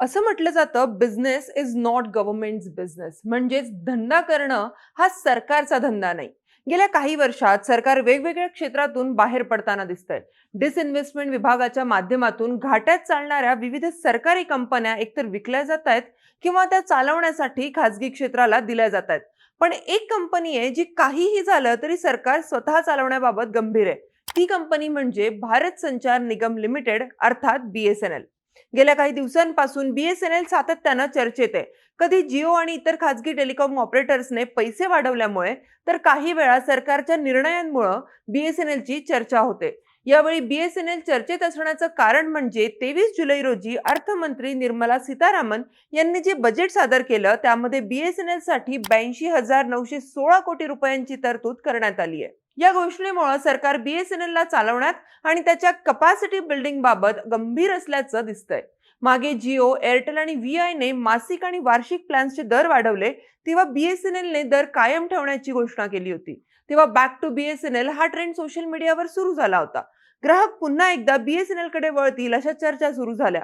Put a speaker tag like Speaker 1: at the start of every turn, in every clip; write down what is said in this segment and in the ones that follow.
Speaker 1: असं म्हटलं जातं business is not government business म्हणजेच धंदा करणं हा सरकारचा धंदा नाही. गेल्या काही वर्षात सरकार वेगवेगळ्या क्षेत्रातून बाहेर पडताना दिसतंय. डिसइन्व्हेस्टमेंट विभागाच्या माध्यमातून घाट्यात चालणाऱ्या विविध सरकारी कंपन्या एकतर विकल्या जात आहेत किंवा त्या चालवण्यासाठी खाजगी क्षेत्राला दिल्या जात आहेत पण एक कंपनी आहे जी काहीही झालं तरी सरकार स्वतः चालवण्याबाबत गंभीर आहे. ती कंपनी म्हणजे भारत संचार निगम लिमिटेड अर्थात बीएसएनएल गेल्या काही दिवसांपासून बीएसएनएल सातत्यानं चर्चेत आहे. कधी जिओ आणि इतर खासगी टेलिकॉम ऑपरेटर्सने पैसे वाढवल्यामुळे तर काही वेळा सरकारच्या निर्णयांमुळं बीएसएनएलची चर्चा होते. यावेळी बीएसएनएल चर्चेत असण्याचं कारण म्हणजे तेवीस जुलै रोजी अर्थमंत्री निर्मला सीतारामन यांनी जे बजेट सादर केलं त्यामध्ये बीएसएनएलसाठी ब्याऐंशी हजार नऊशे सोळा कोटी रुपयांची तरतूद करण्यात आली आहे. या घोषणेमुळे सरकार बीएसएनएल ला चालवण्यात आणि त्याच्या कपॅसिटी बिल्डिंग बाबत गंभीर असल्याचं दिसतंय. मागे जिओ एअरटेल आणि व्ही ने मासिक आणि वार्षिक प्लॅन्सचे दर वाढवले तेव्हा बीएसएनएलने दर कायम ठेवण्याची घोषणा केली होती. तेव्हा बॅक टू बीएसएनएल हा ट्रेंड सोशल मीडियावर सुरू झाला होता. ग्राहक पुन्हा एकदा बीएसएनएलकडे वळतील अशा चर्चा सुरू झाल्या.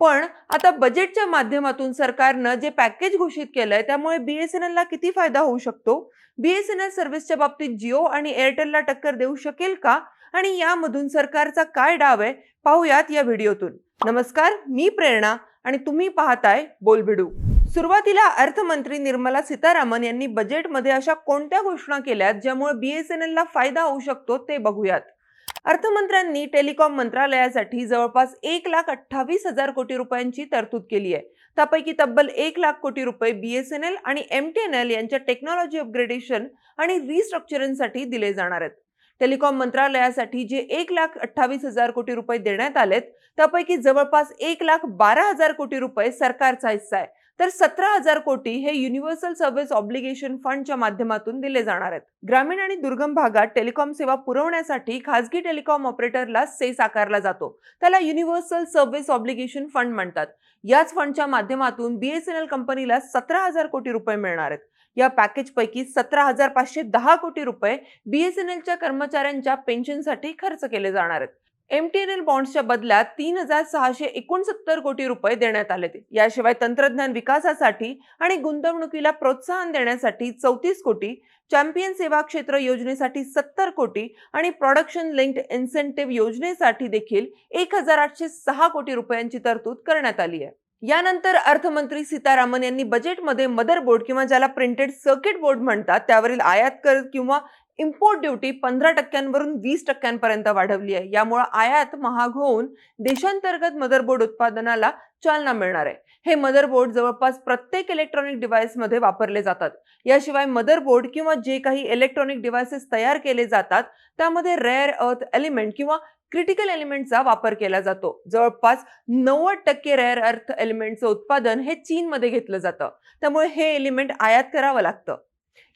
Speaker 1: पण आता बजेटच्या माध्यमातून सरकारनं जे पॅकेज घोषित केलंय त्यामुळे बीएसएनएल ला किती फायदा होऊ शकतो? बीएसएनएल सर्व्हिसच्या बाबतीत जिओ आणि एअरटेलला टक्कर देऊ शकेल का? आणि यामधून सरकारचा काय डाव आहे? पाहूयात या व्हिडिओतून. नमस्कार मी प्रेरणा आणि तुम्ही पाहताय बोलभिडू सुरुवातीला अर्थमंत्री निर्मला सीतारामन यांनी बजेटमध्ये अशा कोणत्या घोषणा केल्यात ज्यामुळे बीएसएनएल ला फायदा होऊ शकतो ते बघूयात. अर्थमंत्र्यांनी टेलिकॉम मंत्रालयासाठी जवळपास एक लाख अठ्ठावीस हजार कोटी रुपयांची तरतूद केली आहे. त्यापैकी तब्बल एक लाख कोटी रुपये बीएसएनएल आणि एम टी एन एल यांच्या टेक्नॉलॉजी अपग्रेडेशन आणि रिस्ट्रक्चरिंगसाठी दिले जाणार आहेत. टेलिकॉम मंत्रालयासाठी जे एक लाख अठ्ठावीस हजार कोटी रुपये देण्यात आलेत त्यापैकी जवळपास एक लाख बारा हजार कोटी रुपये सरकारचा हिस्सा आहे. तर सतरा हजार कोटी हे युनिव्हर्सल सर्व्हिस ऑब्लिगेशन फंडच्या माध्यमातून दिले जाणार आहेत. ग्रामीण आणि दुर्गम भागात टेलिकॉम सेवा पुरवण्यासाठी खासगी टेलिकॉम ऑपरेटरला सेस आकारला जातो. त्याला युनिव्हर्सल सर्व्हिस ऑब्लिगेशन फंड म्हणतात. याच फंडच्या माध्यमातून बीएसएनएल कंपनीला सतरा हजार कोटी रुपये मिळणार आहेत. या पॅकेजपैकी सतरा हजार पाचशे दहा कोटी रुपये बीएसएनएलच्या कर्मचाऱ्यांच्या पेन्शनसाठी खर्च केले जाणार आहेत. एम टी एन एल बॉन्ड्सच्या बदल्यात तीन हजार सहाशे एकोणसत्तर कोटी रुपये देण्यात आले याशिवाय तंत्रज्ञान विकासासाठी आणि गुंतवणुकीला प्रोत्साहन देण्यासाठी चौतीस कोटी चॅम्पियन सेवा क्षेत्र योजनेसाठी सत्तर कोटी आणि प्रॉडक्शन लिंक्ड इन्सेंटिव्ह योजनेसाठी देखील एक हजार आठशे सहा कोटी रुपयांची तरतूद करण्यात आली आहे. यानंतर अर्थमंत्री सीतारामन यांनी बजेटमध्ये मदरबोर्ड किंवा ज्याला प्रिंटेड सर्किट बोर्ड म्हणतात त्यावरील आयात कर किंवा इम्पोर्ट ड्युटी पंधरा टक्क्यांवरून वीस टक्क्यांपर्यंत वाढवली आहे. यामुळे आयात महाग होऊन देशांतर्गत मदरबोर्ड उत्पादनाला चालना मिळणार आहे. हे मदरबोर्ड जवळपास प्रत्येक इलेक्ट्रॉनिक डिव्हाइसमध्ये वापरले जातात. याशिवाय मदरबोर्ड किंवा जे काही इलेक्ट्रॉनिक डिव्हाइसेस तयार केले जातात त्यामध्ये रेअर अर्थ एलिमेंट किंवा क्रिटिकल एलिमेंटचा वापर केला जातो. जवळपास नव्वद टक्के रेअर अर्थ एलिमेंटचं उत्पादन हे चीनमध्ये घेतलं जातं. त्यामुळे हे एलिमेंट आयात करावं लागतं.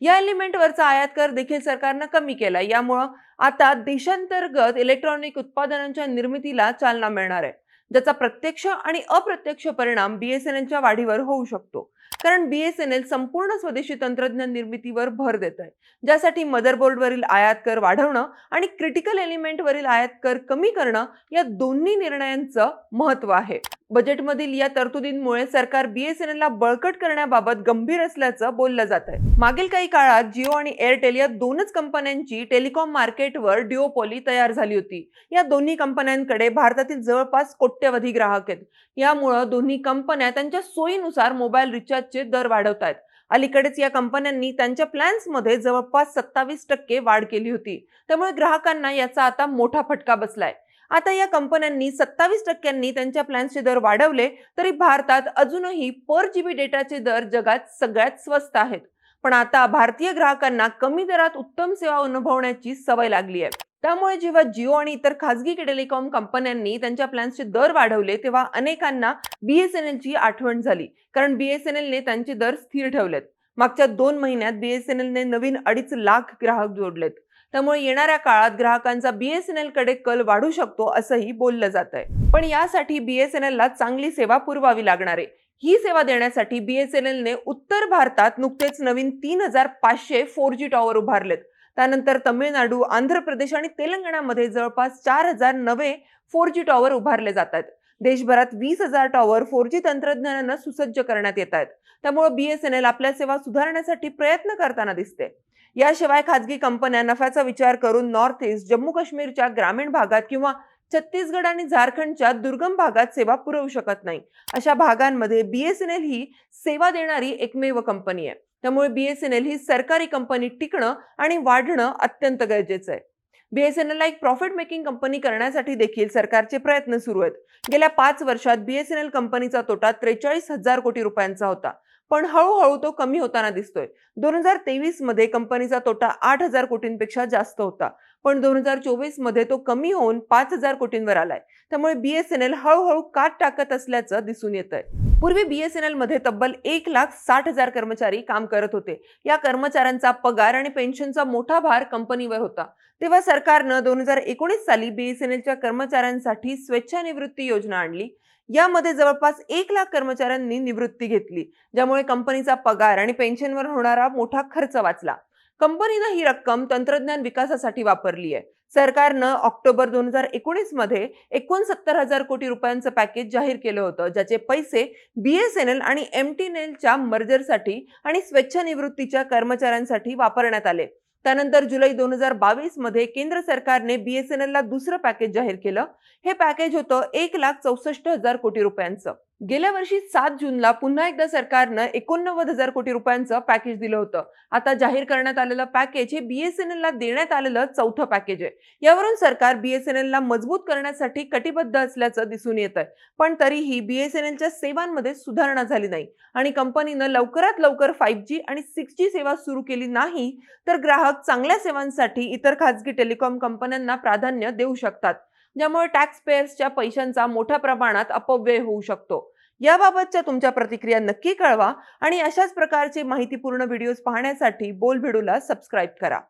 Speaker 1: या एलिमेंटवरचा आयात कर देखील सरकारनं कमी केला यामुळं आता देशांतर्गत इलेक्ट्रॉनिक उत्पादनांच्या निर्मितीला चालना मिळणार आहे ज्याचा प्रत्यक्ष आणि अप्रत्यक्ष परिणाम बीएसएनएलच्या वाढीवर होऊ शकतो. कारण बीएसएनएल संपूर्ण स्वदेशी तंत्रज्ञान निर्मितीवर भर देत आहे ज्यासाठी मदरबोर्डवरील आयात कर वाढवणं आणि क्रिटिकल एलिमेंटवरील आयात कर कमी करणं या दोन्ही निर्णयांचं महत्त्व आहे. बजेटमधील या तरतुदींमुळे सरकार बीएसएनएल ला बळकट करण्याबाबत गंभीर असल्याचं बोललं जात आहे मागील काही काळात जिओ आणि एअरटेल या दोनच कंपन्यांची टेलिकॉम मार्केटवर डिओपोली तयार झाली होती. या दोन्ही कंपन्यांकडे भारतातील जवळपास कोट्यवधी ग्राहक आहेत. यामुळं दोन्ही कंपन्या त्यांच्या सोयीनुसार मोबाईल रिचार्ज रिचार्जचे दर वाढवत आहेत. अलीकडेच या कंपन्यांनी त्यांच्या प्लॅन्समध्ये जवळपास सत्तावीस टक्के वाढ केली होती. त्यामुळे ग्राहकांना याचा आता मोठा फटका बसलाय. आता या कंपन्यांनी सत्तावीस टक्क्यांनी त्यांच्या प्लॅन्सचे दर वाढवले तरी भारतात अजूनही पर जीबी डेटाचे दर जगात सगळ्यात स्वस्त आहेत. पण आता भारतीय ग्राहकांना कमी दरात उत्तम सेवा अनुभवण्याची सवय लागली आहे. त्यामुळे जेव्हा जिओ आणि इतर खासगी टेलिकॉम कंपन्यांनी त्यांच्या प्लॅन्सचे दर वाढवले तेव्हा अनेकांना बीएसएनएलची आठवण झाली. कारण बीएसएनएलने त्यांचे दर स्थिर ठेवलेत. मागच्या दोन महिन्यात बीएसएनएलने नवीन अडीच लाख ग्राहक जोडलेत. त्यामुळे येणाऱ्या काळात ग्राहकांचा बीएसएनएलकडे कल वाढू शकतो असंही बोललं जात आहे पण यासाठी बीएसएनएल ला चांगली सेवा पुरवावी लागणार आहे. ही सेवा देण्यासाठी बीएसएनएलने उत्तर भारतात नुकतेच नवीन तीन हजार पाचशे फोर जी टॉवर उभारलेत. त्यानंतर तमिळनाडू आंध्र प्रदेश आणि तेलंगणामध्ये जवळपास चार हजार नवे फोर जी टॉवर उभारले जातात. देशभरात वीस हजार टॉवर फोर जी तंत्रज्ञानानं सुसज्ज करण्यात येत आहेत. त्यामुळे बीएसएनएल आपल्या सेवा सुधारण्यासाठी प्रयत्न करताना दिसते. याशिवाय खाजगी कंपन्या नफ्याचा विचार करून नॉर्थ ईस्ट जम्मू काश्मीरच्या ग्रामीण भागात किंवा छत्तीसगड आणि झारखंडच्या दुर्गम भागात सेवा पुरवू शकत नाही. अशा भागांमध्ये बीएसएनएल ही सेवा देणारी एकमेव कंपनी आहे. त्यामुळे बीएसएनएल ही सरकारी कंपनी टिकणं आणि वाढणं अत्यंत गरजेचं आहे. बीएसएनएलला एक प्रॉफिट मेकिंग कंपनी करण्यासाठी देखील सरकारचे प्रयत्न सुरू आहेत. गेल्या पाच वर्षात बीएसएनएल कंपनीचा तोटा त्रेचाळीस हजार कोटी रुपयांचा होता. पण हळूहळू तो कमी होताना दिसतोय. दोन हजार तेवीसमध्ये कंपनीचा तोटा आठ हजार कोटींपेक्षा जास्त होता. पण दोन हजार चोवीसमध्ये तो कमी होऊन पाच हजार कोटींवर आलाय. त्यामुळे बीएसएनएल हळूहळू काट टाकत असल्याचं दिसून येत आहे पूर्वी बीएसएनएलमध्ये तब्बल एक लाख साठ हजार कर्मचारी काम करत होते. या कर्मचाऱ्यांचा पगार आणि पेन्शनचा मोठा भार कंपनीवर होता. तेव्हा सरकारनं दोन हजार एकोणीस साली बीएसएनएलच्या कर्मचाऱ्यांसाठी स्वेच्छानिवृत्ती योजना आणली. यामध्ये जवळपास एक लाख कर्मचाऱ्यांनी निवृत्ती घेतली ज्यामुळे कंपनीचा पगार आणि पेन्शनवर होणारा मोठा खर्च वाचला. कंपनीनं ही रक्कम तंत्रज्ञान विकासासाठी वापरली आहे. सरकारनं ऑक्टोबर दोन हजार एकोणीसमध्ये एकोणसत्तर हजार कोटी रुपयांचं पॅकेज जाहीर केलं होतं ज्याचे पैसे बीएसएनएल आणि एम टी मर्जरसाठी आणि स्वेच्छानिवृत्तीच्या कर्मचाऱ्यांसाठी वापरण्यात आले. त्यानंतर जुलै दोन हजार बावीसमध्ये केंद्र सरकारने बीएसएनएल ला दुसरं पॅकेज जाहीर केलं. हे पॅकेज होतं एक लाख चौसष्ट हजार कोटी रुपयांचं. गेल्या वर्षी सात जूनला पुन्हा एकदा सरकारनं एकोणनव्वद हजार कोटी रुपयांचं पॅकेज दिलं होतं. आता जाहीर करण्यात आलेलं पॅकेज हे बीएसएनएल ला देण्यात आलेलं चौथं पॅकेज आहे. यावरून सरकार बीएसएनएल ला मजबूत करण्यासाठी कटिबद्ध असल्याचं दिसून येत आहे पण तरीही बीएसएनएलच्या सेवांमध्ये सुधारणा झाली नाही. आणि कंपनीनं लवकरात लवकर फाईव्ह जी आणि सिक्स जी सेवा सुरू केली नाही तर ग्राहक चांगल्या सेवांसाठी इतर खाजगी टेलिकॉम कंपन्यांना प्राधान्य देऊ शकतात. ज्यामुळे टॅक्स पेयर्सच्या पैशांचा मोठ्या प्रमाणात अपव्यय होऊ शकतो. याबाबतच्या तुमच्या प्रतिक्रिया नक्की कळवा आणि अशाच प्रकारचे माहितीपूर्ण व्हिडिओज पाहण्यासाठी बोल भिडूला सबस्क्राईब करा.